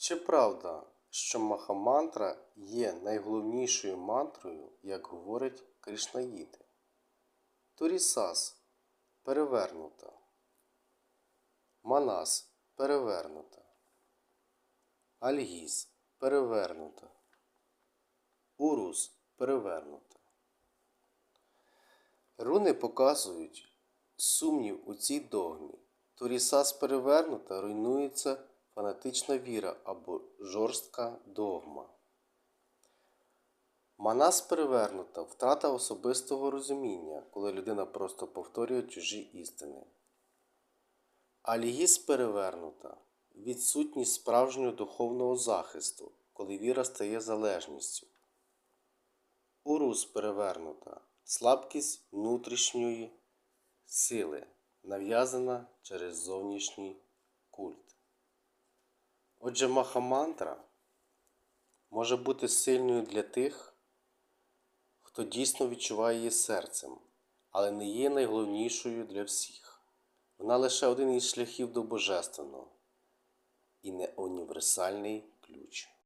Чи правда, що Махамантра є найголовнішою мантрою, як говорять кришнаїти? Турісас перевернута. Манас перевернута. Альгіз перевернута. Урус перевернута. Руни показують сумнів у цій догмі. Турісас перевернута руйнується фанатична віра або жорстка догма. Манас перевернута втрата особистого розуміння, коли людина просто повторює чужі істини. Алігіс перевернута відсутність справжнього духовного захисту, коли віра стає залежністю. Урус перевернута слабкість внутрішньої сили, нав'язана через зовнішній культ. Отже, Махамантра може бути сильною для тих, хто дійсно відчуває її серцем, але не є найголовнішою для всіх. Вона лише один із шляхів до Божественного і не універсальний ключ.